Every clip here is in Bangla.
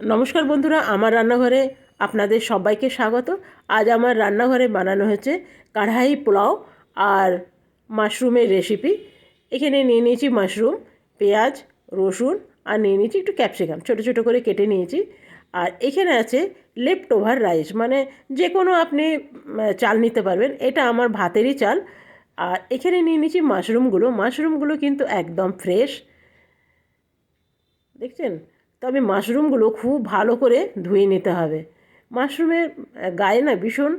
নমস্কার বন্ধুরা, আমার রান্নাঘরে আপনাদের সবাইকে স্বাগত। আজ আমার রান্নাঘরে বানানো হয়েছে কড়াই পোলাও আর মাশরুমের রেসিপি এখানে নিয়ে নিয়েছি মাশরুম, পেঁয়াজ, রসুন আর নিয়ে নিয়েছি একটু ক্যাপসিকাম ছোটো ছোটো করে কেটে নিয়েছি। আর এখানে আছে লেফট ওভার রাইস মানে যে কোনো আপনি চাল নিতে পারবেন। এটা আমার ভাতেরই চাল। আর এখানে নিয়ে নিয়েছি মাশরুমগুলো। মাশরুমগুলো কিন্তু একদম ফ্রেশ দেখছেন? তবে মাশরুমগুলো খুব ভালো করে ধুয়ে নিতে হবে। মাশরুমের গায়ে না ভীষণ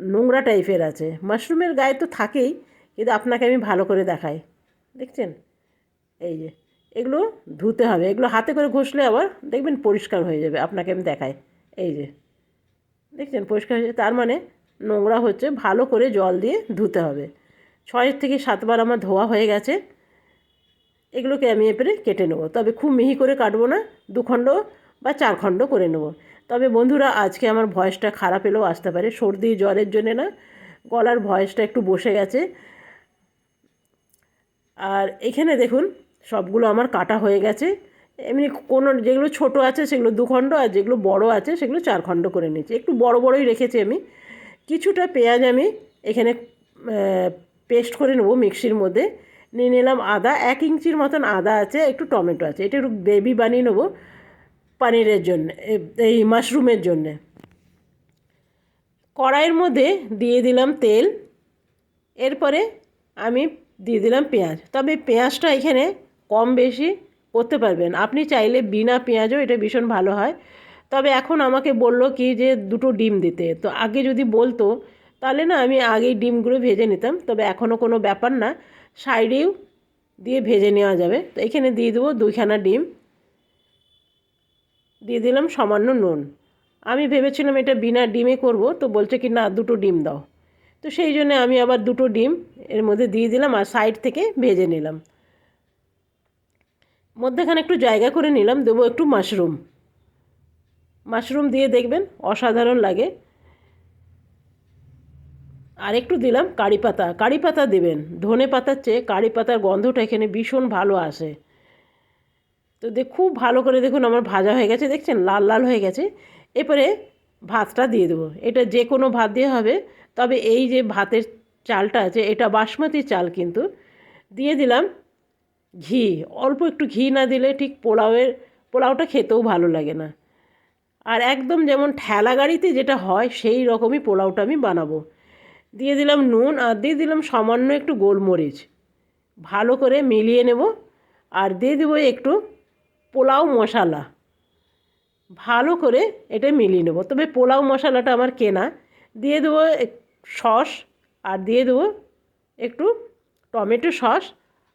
নোংরা টাইপের আছে। মাশরুমের গায়ে তো থাকেই, কিন্তু আপনাকে আমি ভালো করে দেখাই। দেখছেন? এই যে, এগুলো ধুতে হবে। এগুলো হাতে করে ঘষলে আবার দেখবেন পরিষ্কার হয়ে যাবে। আপনাকে আমি দেখাই। এই যে, দেখছেন? পরিষ্কার হয়ে তার মানে নোংরা হচ্ছে। ভালো করে জল দিয়ে ধুতে হবে। ছয় থেকে সাতবার আমার ধোয়া হয়ে গেছে। এগুলোকে আমি এবারে কেটে নেব। তবে খুব মিহি করে কাটবো না দুখণ্ড বা চার খণ্ড করে নেব। তবে বন্ধুরা, আজকে আমার ভয়েসটা খারাপ এলেও আসতে পারে, সর্দি, জ্বরের জন্যে না, গলার ভয়েসটা একটু বসে গেছে। আর এখানে দেখুন, সবগুলো আমার কাটা হয়ে গেছে। এমনি কোনো যেগুলো ছোট আছে সেগুলো দুখণ্ড আর যেগুলো বড় আছে সেগুলো চার খণ্ড করে নিয়েছি। একটু বড় বড়ই রেখেছি আমি। কিছুটা পেঁয়াজ আমি এখানে পেস্ট করে নেব মিক্সির মধ্যে। নিয়ে নিলাম আদা, এক ইঞ্চির মতন আদা আছে, একটু টমেটো আছে। এটা একটু গ্রেভি বানিয়ে নেব পানিরের জন্যে এই মাশরুমের জন্যে। কড়াইয়ের মধ্যে দিয়ে দিলাম তেল, এরপরে আমি দিয়ে দিলাম পেঁয়াজ। তবে পেঁয়াজটা এখানে কম বেশি করতে পারবেন। আপনি চাইলে বিনা পেঁয়াজও এটা ভীষণ ভালো হয়। তবে এখন আমাকে বলল কি যে দুটো ডিম দিতে। তো আগে যদি বলতো তাহলে না আমি আগেই ডিমগুলো ভেজে নিতাম, তবে এখনও কোনো ব্যাপার না। সাইডেও দিয়ে ভেজে নেওয়া যাবে। তো এখানে দিয়ে দেবো দুইখানা ডিম। দিয়ে দিলাম সামান্য নুন। আমি ভেবেছিলাম এটা বিনা ডিমে করব, তো বলছে কি না দুটো ডিম দাও। তো সেই জন্য আমি আবার দুটো ডিম এর মধ্যে দিয়ে দিলাম আর সাইড থেকে ভেজে নিলাম। মধ্যেখানে একটু জায়গা করে নিলাম, দেবো একটু মাশরুম। মাশরুম দিয়ে দেখবেন অসাধারণ লাগে। আর একটু দিলাম কারি পাতা। কারি পাতা দেবেন। ধনে পাতার চেয়ে কারি পাতার গন্ধটা এখানে ভীষণ ভালো আসে। তো দেখ খুব ভালো করে দেখুন আমার ভাজা হয়ে গেছে, দেখছেন? লাল লাল হয়ে গেছে। এরপরে ভাতটা দিয়ে দেবো। এটা যে কোনো ভাত দিয়ে হবে। তবে এই যে ভাতের চালটা আছে, এটা বাসমতি চাল কিন্তু। দিয়ে দিলাম ঘি। অল্প একটু ঘি না দিলে ঠিক পোলাওয়ের, পোলাওটা খেতেও ভালো লাগে না। আর একদম যেমন ঠেলা গাড়িতে যেটা হয়, সেই রকমই পোলাওটা আমি বানাবো। দিয়ে দিলাম নুন আর দিয়ে দিলাম সামান্য একটু গোলমরিচ। ভালো করে মিলিয়ে নেব আর দিয়ে দেবো একটু পোলাও মশলা। ভালো করে এটা মিলিয়ে নেব। তবে পোলাও মশলাটা আমার কেনা। দিয়ে দেবো সস আর দিয়ে দেবো একটু টমেটো সস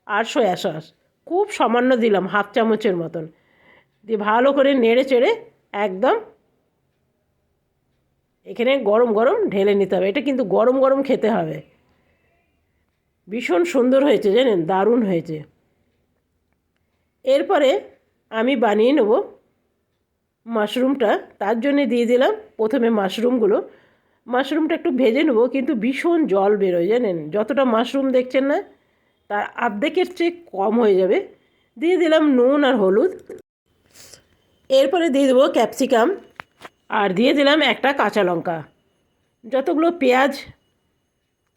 আর সয়া সস। খুব সামান্য দিলাম হাফ চামচের মতন। দিয়ে ভালো করে নেড়ে চেড়ে একদম এখানে গরম গরম ঢেলে নিতে হবে। এটা কিন্তু গরম গরম খেতে হবে। ভীষণ সুন্দর হয়েছে জানেন, দারুণ হয়েছে। এরপরে আমি বানিয়ে নেব মাশরুমটা। তার জন্যে দিয়ে দিলাম প্রথমে মাশরুমগুলো। মাশরুমটা একটু ভেজে নেব, কিন্তু ভীষণ জল বেরোয় জানেন। যতটা মাশরুম দেখছেন না, তার আর্ধেকের চেয়ে কম হয়ে যাবে। দিয়ে দিলাম নুন আর হলুদ। এরপরে দিয়ে দেবো ক্যাপসিকাম। আর দিয়ে দিলাম একটা কাঁচা লঙ্কা। যতগুলো পেঁয়াজ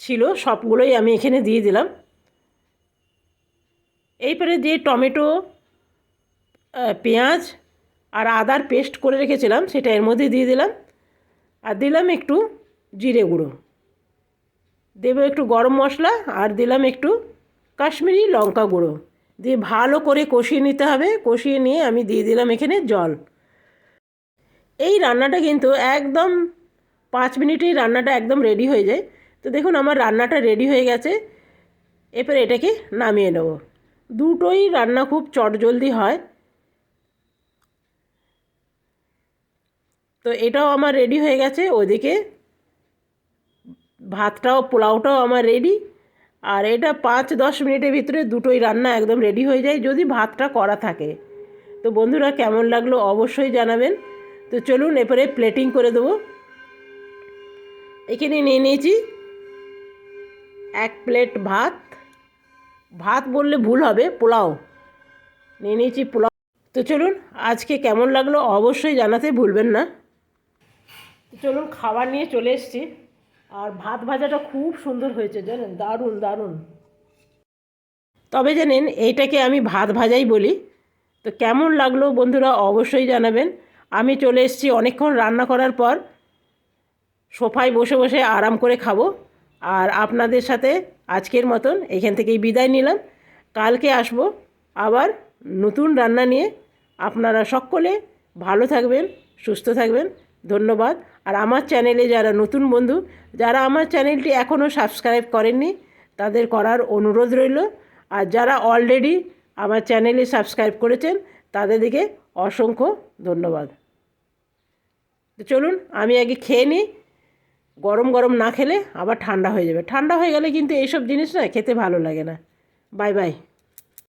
ছিল, সবগুলোই আমি এখানে দিয়ে দিলাম। এইপরে যে টমেটো পেঁয়াজ আর আদার পেস্ট করে রেখেছিলাম, সেটা এর মধ্যে দিয়ে দিলাম। আর দিলাম একটু জিরে গুঁড়ো। দেবো একটু গরম মশলা আর দিলাম একটু কাশ্মীরি লঙ্কা গুঁড়ো। দিয়ে ভালো করে কষিয়ে নিতে হবে। কষিয়ে নিয়ে আমি দিয়ে দিলাম এখানে জল। এই রান্নাটা কিন্তু একদম পাঁচ মিনিটেই রান্নাটা একদম রেডি হয়ে যায়। তো দেখুন, আমার রান্নাটা রেডি হয়ে গেছে। এরপরে এটাকে নামিয়ে নেব। দুটোই রান্না খুব চটজলদি হয়। তো এটাও আমার রেডি হয়ে গেছে। ওদিকে ভাতটাও, পোলাওটাও আমার রেডি আর এটা পাঁচ দশ মিনিটের ভিতরে দুটোই রান্না একদম রেডি হয়ে যায়, যদি ভাতটা করা থাকে। তো বন্ধুরা, কেমন লাগল অবশ্যই জানাবেন। তো চলুন এরপরে প্লেটিং করে দেবো। এখানে নিয়ে নিয়েছি এক প্লেট ভাত। ভাত বললে ভুল হবে, পোলাও। নিয়ে নিয়েছি পোলাও। তো চলুন আজকে কেমন লাগল অবশ্যই জানাতে ভুলবেন না। তো চলুন খাবার নিয়ে চলে এসেছি। আর ভাত ভাজাটা খুব সুন্দর হয়েছে, জানেন? দারুণ দারুণ। তবে জানেন, এইটাকে আমি ভাত ভাজাই বলি। তো কেমন লাগল বন্ধুরা অবশ্যই জানাবেন। আমি চলে এসেছি অনেকক্ষণ রান্না করার পর সোফায় বসে বসে আরাম করে খাব। আর আপনাদের সাথে আজকের মতন এখান থেকেই বিদায় নিলাম। কালকে আসব আবার নতুন রান্না নিয়ে। আপনারা সকলে ভালো থাকবেন, সুস্থ থাকবেন। ধন্যবাদ। আর আমার চ্যানেলে যারা নতুন বন্ধু, যারা আমার চ্যানেলটি এখনও সাবস্ক্রাইব করেননি, তাদের করার অনুরোধ রইল। আর যারা অলরেডি আমার চ্যানেলে সাবস্ক্রাইব করেছেন, তাদের দিকে অসংখ্য ধন্যবাদ। তো চলুন, আমি আগে খেয়ে নিই। গরম গরম না খেলে আবার ঠান্ডা হয়ে যাবে। ঠান্ডা হয়ে গেলে কিন্তু এইসব জিনিস না খেতে ভালো লাগে না। Bye bye.